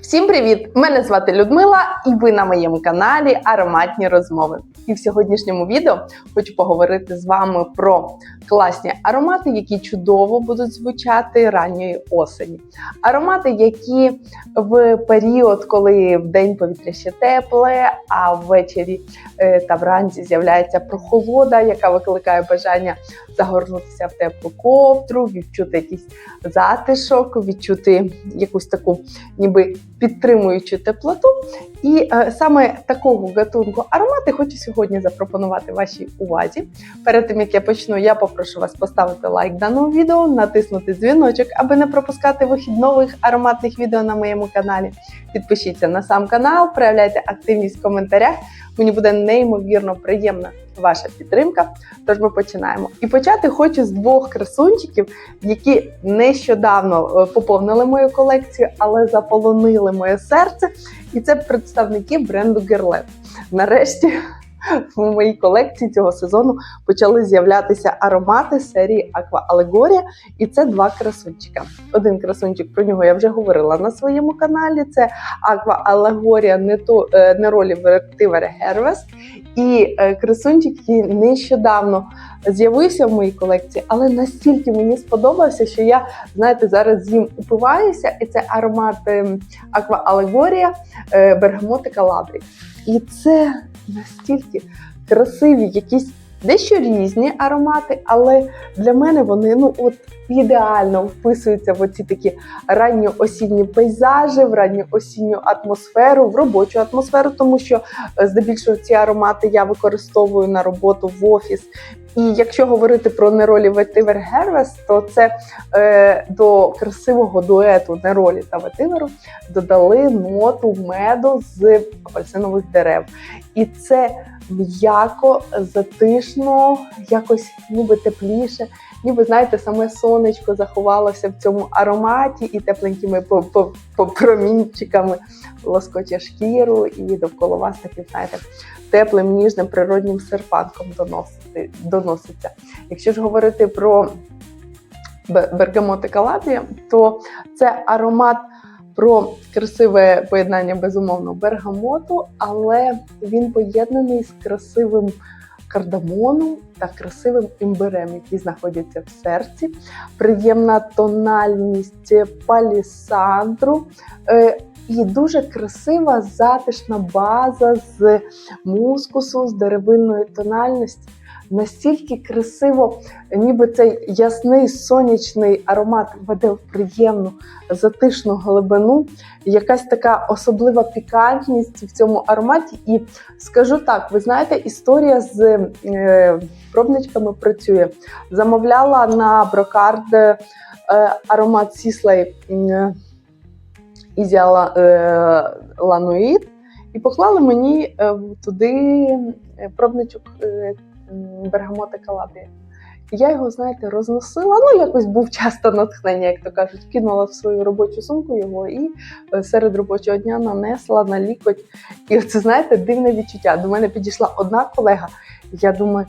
Всім привіт! Мене звати Людмила, і ви на моєму каналі Ароматні розмови. І в сьогоднішньому відео хочу поговорити з вами про класні аромати, які чудово будуть звучати ранньої осені. Аромати, які в період, коли в день повітря ще тепле, а ввечері е, та вранці з'являється прохолода, яка викликає бажання загорнутися в теплу ковдру, відчути якийсь затишок, відчути якусь таку ніби підтримуючу теплоту. І е, саме такого гатунку аромати хочу сьогодні запропонувати вашій увазі. Перед тим як я почну, я попрошу вас поставити лайк даному відео, натиснути дзвіночок, аби не пропускати вихід нових ароматних відео на моєму каналі. Підпишіться на сам канал, проявляйте активність в коментарях. Мені буде неймовірно приємна ваша підтримка. Тож ми починаємо. І почати хочу з двох красунчиків, які нещодавно е, поповнили мою колекцію, але заполонили моє серце. І це представники бренду Герлет. Нарешті в моїй колекції цього сезону почали з'являтися аромати серії Aqua Allegoria, і це два красунчика. Один красунчик про нього я вже говорила на своєму каналі. Це Aqua Allegoria Neroli Vectivere Hervest. І е, красунчик, який нещодавно з'явився в моїй колекції, але настільки мені сподобався, що я, знаєте, зараз їм упиваюся, і це аромат ем, Aqua Allegoria е, Bergamote Calabria. І це настільки красиві, якісь дещо різні аромати, але для мене вони ну от ідеально вписуються в оці такі ранньоосінні пейзажі, в ранньоосінню атмосферу, в робочу атмосферу, тому що е, здебільшого ці аромати я використовую на роботу в офіс. І якщо говорити про неролі Ветивер Гервес, то це е, до красивого дуету неролі та ветиверу додали ноту меду з апельсинових дерев. І це м'яко, затишно, якось ніби тепліше, ніби знаєте, саме сонечко заховалося в цьому ароматі і тепленькими промінчиками лоскоче шкіру, і довкола вас таким, знаєте, теплим, ніжним природнім серпанком доносити, доноситься. Якщо ж говорити про Бергамоти Калабрія, то це аромат про красиве поєднання безумовно бергамоту, але він поєднаний з красивим кардамоном та красивим імбирем, які знаходяться в серці. Приємна тональність палісандру. Е, і дуже красива затишна база з мускусу, з деревинної тональності. Настільки красиво, ніби цей ясний сонячний аромат веде в приємну затишну глибину, якась така особлива пікантність в цьому ароматі. І скажу так: ви знаєте, історія з е, пробничками працює. Замовляла на брокард е, аромат Сіслей е, е, Лануїд, і поклали мені туди пробничок. М, Бергамота Калабрія. Я його, знаєте, розносила. Ну, якось був часто натхнення, як то кажуть, кинула в свою робочу сумку його і е, серед робочого дня нанесла на лікоть. І це, знаєте, дивне відчуття. До мене підійшла одна колега, я думаю,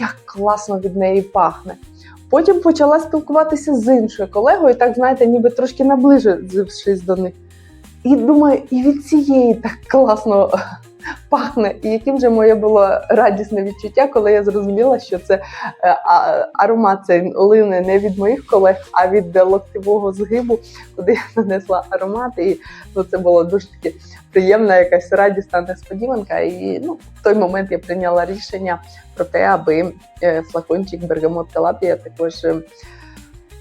як класно від неї пахне. Потім почала спілкуватися з іншою колегою, так знаєте, ніби трошки наближившись до них. І думаю, і від цієї так класно пахне. І яким же моє було радісне відчуття, коли я зрозуміла, що це е, аромат цей лине не від моїх колег, а від е, локтєвого згибу, куди я нанесла аромат. І ну, це було дуже таки приємна, якась радісна несподіванка. І ну, в той момент я прийняла рішення про те, аби е, флакончик Бергамот Калапія також.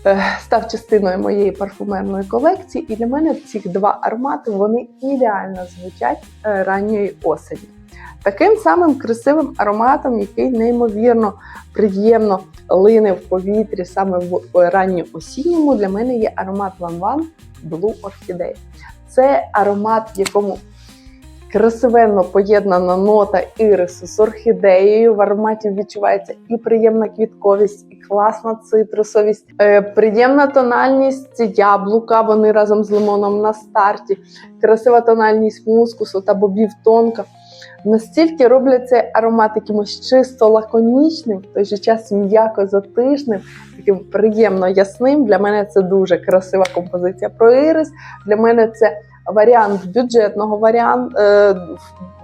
Е, Став частиною моєї парфумерної колекції, і для мене ці два аромати вони ідеально звучать е, ранньої осені. Таким самим красивим ароматом, який неймовірно приємно лине в повітрі саме в ранньо осінньому, для мене є аромат Van Van Blue Orchidea. Це аромат, в якому красивенно поєднана нота ірису з орхідеєю. В ароматі відчувається і приємна квітковість, і класна цитрусовість, е, приємна тональність яблука. Вони разом з лимоном на старті, красива тональність мускусу та бобів тонка. Настільки роблять цей аромат якимось чисто лаконічним, в той же час м'яко затишним, таким приємно ясним. Для мене це дуже красива композиція про ірис. Для мене це варіант бюджетного варіант, е,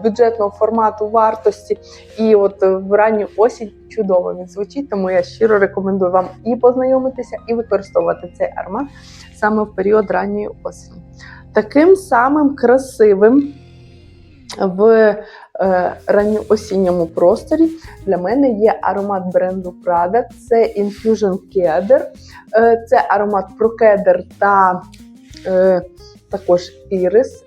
бюджетного формату вартості. І от в ранню осінь чудово він звучить, тому я щиро рекомендую вам і познайомитися, і використовувати цей аромат саме в період ранньої осені. Таким самим красивим в е, ранньоосінньому просторі для мене є аромат бренду Prada. Це Infusion. Е, це аромат про кедр та е, також ірис.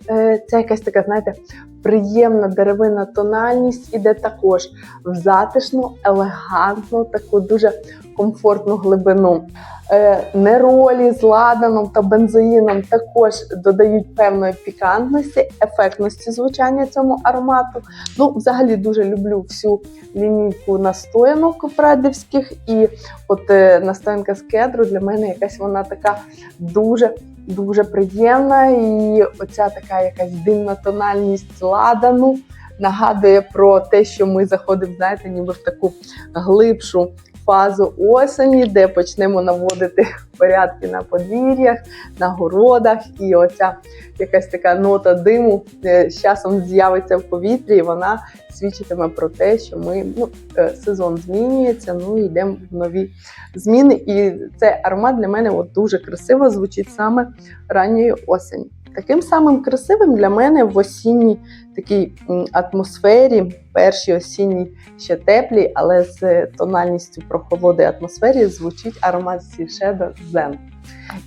Це якась така, знаєте, приємна деревинна тональність, іде також в затишну, елегантну, таку дуже комфортну глибину. Е, Неролі з ладаном та бензоїном також додають певної пікантності, ефектності звучання цьому аромату. Ну, взагалі дуже люблю всю лінійку настоянок прадівських, і от е, настоянка з кедру для мене якась вона така дуже. Дуже приємна, і оця така якась димна тональність ладану нагадує про те, що ми заходимо, знаєте, ніби в таку глибшу фазу осені, де почнемо наводити порядки на подвір'ях, на городах, і оця якась така нота диму е, з часом з'явиться в повітрі, і вона свідчитиме про те, що ми ну, е, сезон змінюється, ну йдемо в нові зміни. І цей аромат для мене от дуже красиво звучить саме ранньої осені. Таким самим красивим для мене в осінній такій атмосфері, першій осінній ще теплій, але з тональністю прохолоди атмосфері звучить аромат Сішедо Зен.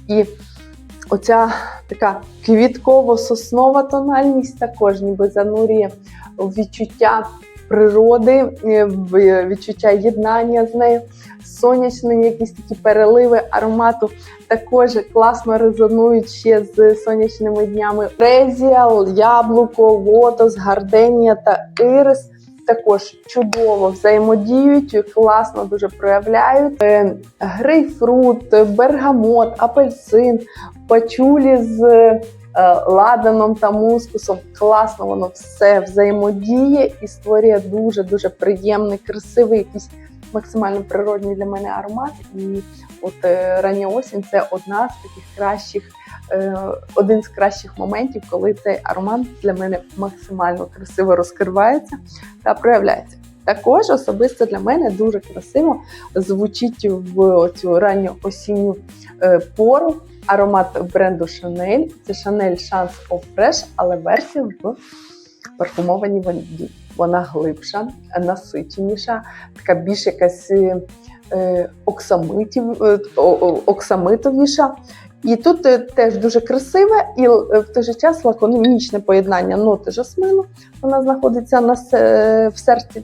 І оця така квітково-соснова тональність також ніби занурює відчуття природи, е, в відчуття єднання з нею. Сонячні якісь такі переливи аромату також класно резонують ще з сонячними днями. Резіал, яблуко, лотос, гарденія та ірис також чудово взаємодіють, класно дуже проявляють. Е, Грейпфрут, бергамот, апельсин, пачулі з е, ладаном та мускусом. Класно воно все взаємодіє і створює дуже дуже приємний, красивий якийсь максимально природний для мене аромат. І от е, рання осінь це одна з таких кращих, е, один з кращих моментів, коли цей аромат для мене максимально красиво розкривається та проявляється. Також особисто для мене дуже красиво звучить в цю ранню осінню е, пору аромат бренду Chanel. Це Chanel Chance of Fresh, але версія в парфумованій ванілі. Вона глибша, насиченіша, така більш якась е, оксамитів, е, оксамитовіша. І тут е, теж дуже красиве і е, в той же час лаконічне поєднання ноти жасмину. Вона знаходиться на, в серці.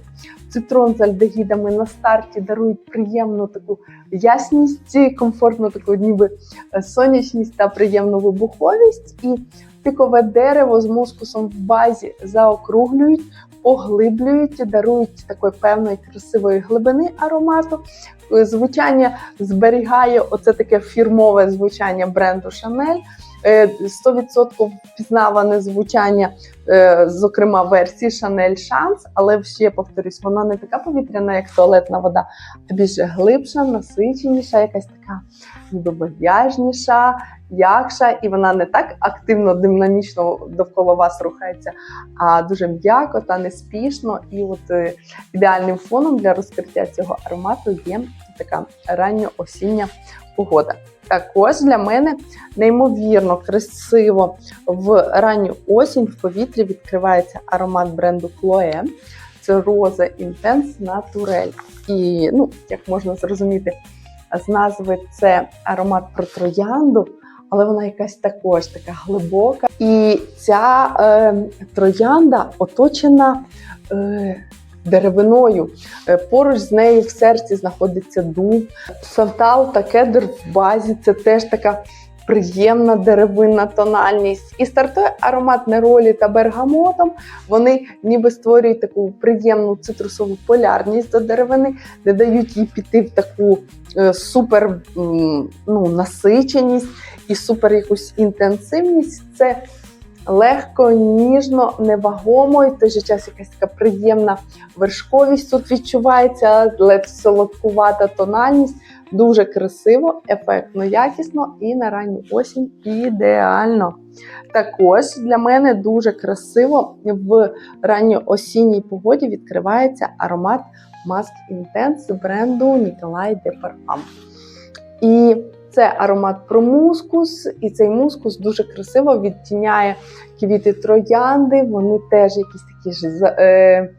Цитрон з альдегідами на старті дарують приємну таку ясність, комфортну таку ніби е, сонячність та приємну вибуховість. І пікове дерево з мускусом в базі заокруглюють, поглиблюють, дарують такої певної красивої глибини аромату. Е, Звучання зберігає оце таке фірмове звучання бренду. Е, 100% впізнаване звучання, е, зокрема версії Шанель Шанс, але ще повторюсь, вона не така повітряна, як туалетна вода, а більше глибша, насиченіша, якась така ніби вальяжніша, якша, і вона не так активно динамічно довкола вас рухається, а дуже м'яко та неспішно. І от е, ідеальним фоном для розкриття цього аромату є така ранньо осіння погода. Також для мене неймовірно красиво в ранню осінь в повітрі відкривається аромат бренду Chloe. Це Роза Intense Naturel. І ну, як можна зрозуміти, з назви це аромат про троянду, але вона якась також така глибока. І ця е, троянда оточена е, деревиною. Е, Поруч з нею в серці знаходиться дуб, сантал та кедр в базі. Це теж така приємна деревинна тональність. І стартує аромат неролі та бергамотом. Вони ніби створюють таку приємну цитрусову полярність до деревини, не дають їй піти в таку е, супер ну, насиченість і супер якусь інтенсивність. Це легко, ніжно, невагомо, і в той же час якась така приємна вершковість тут відчувається, ледь солодкувата тональність. Дуже красиво, ефектно, якісно і на ранню осінь ідеально. Також для мене дуже красиво в ранньоосінній погоді відкривається аромат Mask Intense бренду Ніколай де Parfum. І це аромат про мускус, і цей мускус дуже красиво відтіняє квіти троянди. Вони теж якісь такі ж е,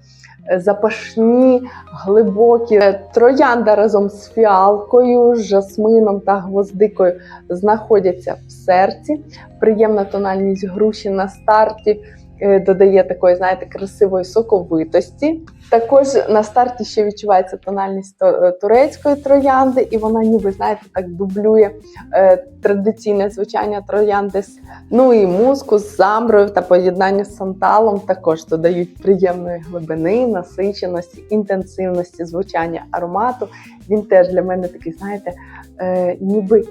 запашні, глибокі. Е, Троянда разом з фіалкою, жасмином та гвоздикою знаходяться в серці. Приємна тональність груші на старті. Е, Додає такої, знаєте, красивої соковитості. Також на старті ще відчувається тональність е, турецької троянди, і вона, ніби знаєте, так дублює е, традиційне звучання троянди. Ну і мускус з амброю та поєднання з санталом також додають приємної глибини, насиченості, інтенсивності звучання аромату. Він теж для мене такий, знаєте, ніби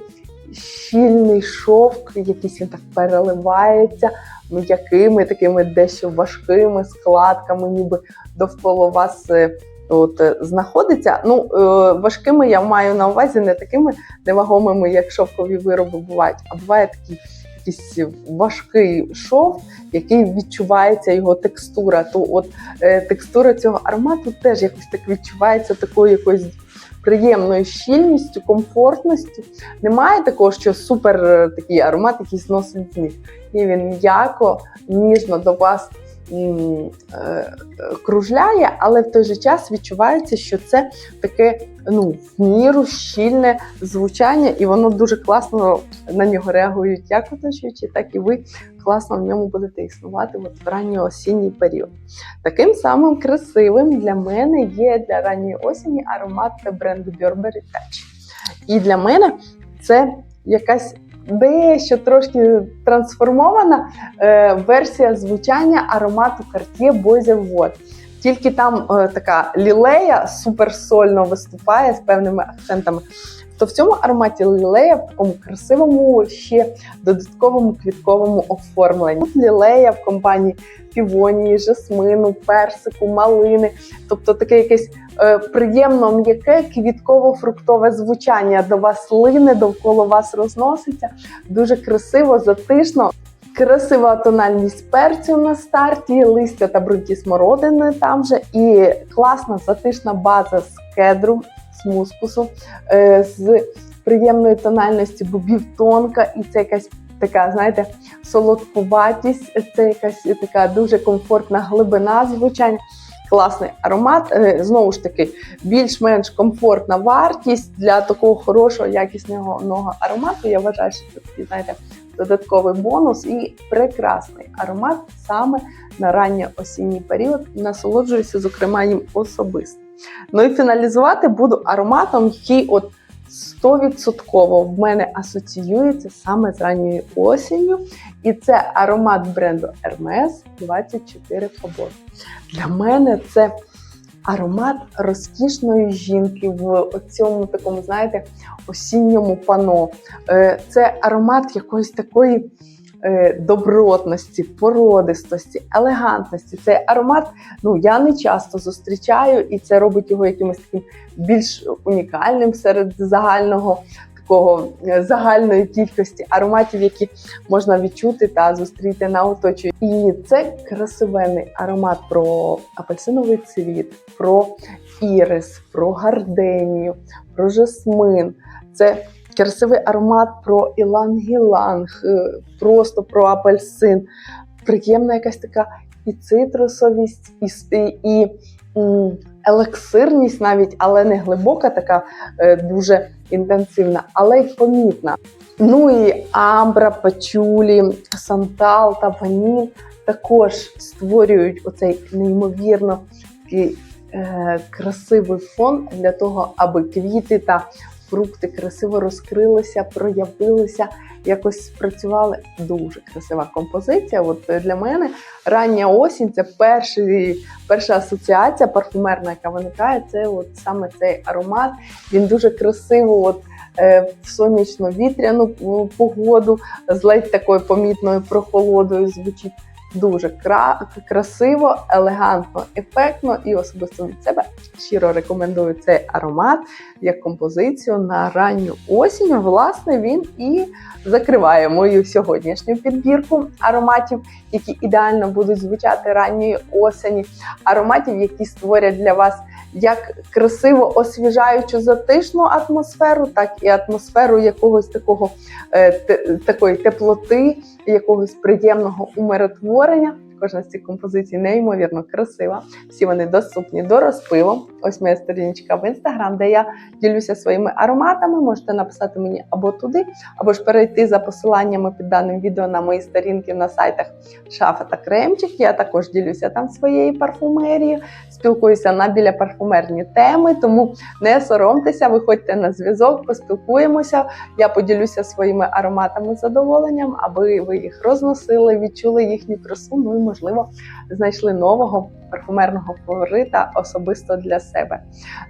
щільний шовк, якийсь він так переливається м'якими, такими дещо важкими складками, ніби довкола вас. е, От е, знаходиться. Ну е, важкими я маю на увазі не такими невагомими, як шовкові вироби бувають, а буває такий якийсь важкий шов, який відчувається його текстура. То от е, текстура цього аромату теж якось так відчувається такою якоюсь приємною щільністю, комфортністю. Немає такого, що супер е, такий аромат, який зносить з них. Ні, він м'яко, ніжно до вас кружляє, але в той же час відчувається, що це таке ну, в міру щільне звучання, і воно дуже класно на нього реагують як оточуючі, так і ви класно в ньому будете існувати от в ранньоосінній період. Таким самим красивим для мене є для ранньої осені аромат бренду Burberry Touch. І для мене це якась дещо трошки трансформована е, версія звучання аромату Cartier Boys вод. Тільки там е, така лілея суперсольно виступає з певними акцентами. То в цьому ароматі лілея в такому красивому ще додатковому квітковому оформленні. Тут лілея в компанії півонії, жасмину, персику, малини, тобто таке якесь е, приємно м'яке квітково-фруктове звучання до вас лине, довкола вас розноситься. Дуже красиво, затишно. Красива тональність перцю на старті, листя та бруньки смородини там же, і класна затишна база з кедру, з мускусу, е, з приємної тональності бобів тонка, і це якась така, знаєте, солодкуватість, це якась така дуже комфортна глибина звучання. Класний аромат. Е, Знову ж таки, більш-менш комфортна вартість для такого хорошого, якісного аромату. Я вважаю, що це такий, знаєте, додатковий бонус і прекрасний аромат саме на ранньо осінній період. Насолоджуюся, зокрема, їм особисто. Ну і фіналізувати буду ароматом, який от 100% в мене асоціюється саме з ранньою осінню. І це аромат бренду Hermes 24 Фабор. Для мене це аромат розкішної жінки в цьому такому, знаєте, осінньому пано. Е, Це аромат якоїсь такої е, добротності, породистості, елегантності. Цей аромат ну, я не часто зустрічаю, і це робить його якимось таким більш унікальним серед загального. Такого е, загальної кількості ароматів, які можна відчути та зустріти на оточуючі. І це красивенний аромат про апельсиновий цвіт, про ірис, про гарденію, про жасмин. Це красивий аромат про іланг-іланг, е, просто про апельсин. Приємна якась така і цитрусовість, і, і, і елексирність навіть, але не глибока, така е, дуже інтенсивна, але й помітна. Ну і амбра, пачулі, сантал та ваніль також створюють оцей неймовірно такий е, красивий фон для того, аби квіти та фрукти красиво розкрилися, проявилися, якось спрацювали. Дуже красива композиція. От е, для мене рання осінь це перший, перша асоціація парфумерна, яка виникає. Це от саме цей аромат. Він дуже красиво. От, е, в сонячно-вітряну погоду з ледь такою помітною прохолодою звучить дуже кра- красиво, елегантно, ефектно і особисто від себе щиро рекомендую цей аромат як композицію на ранню осінь. Власне, він і закриває мою сьогоднішню підбірку ароматів, які ідеально будуть звучати ранньої осені, ароматів, які створять для вас як красиво освіжаючу затишну атмосферу, так і атмосферу якогось такого е, такої теплоти, якогось приємного умиротворення. Кожна з цих композицій неймовірно красива. Всі вони доступні до розпиву. Ось моя сторіночка в інстаграм, де я ділюся своїми ароматами. Можете написати мені або туди, або ж перейти за посиланнями під даним відео на мої сторінки на сайтах Шафа та Кремчик. Я також ділюся там своєю парфумерією, спілкуюся на біля парфумерні теми. Тому не соромтеся, виходьте на зв'язок, поспілкуємося. Я поділюся своїми ароматами задоволенням, аби ви їх розносили, відчули їхню красу. Ну можливо знайшли нового парфумерного фаворита особисто для себе.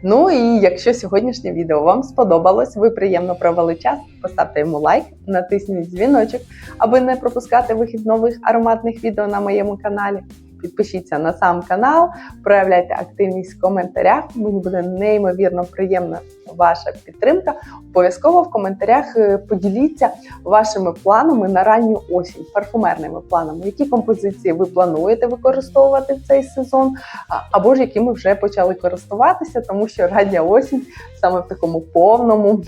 Ну і якщо сьогоднішнє відео вам сподобалось, ви приємно провели час, поставте йому лайк, натисніть дзвіночок, аби не пропускати вихід нових ароматних відео на моєму каналі. Підпишіться на сам канал, проявляйте активність в коментарях. Мені буде неймовірно приємна ваша підтримка. Обов'язково в коментарях е, поділіться вашими планами на ранню осінь, парфумерними планами, які композиції ви плануєте використовувати в цей сезон, або ж якими вже почали користуватися, тому що рання осінь саме в такому повному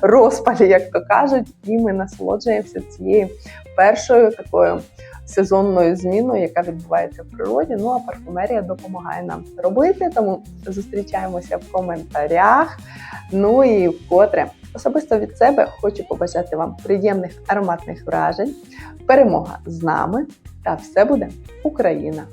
розпалі, як то кажуть, і ми насолоджуємося цією першою такою сезонною зміною, яка відбувається в природі. Ну а парфумерія допомагає нам це робити. Тому зустрічаємося в коментарях. Ну і вкотре особисто від себе хочу побажати вам приємних ароматних вражень, перемога з нами, та все буде Україна!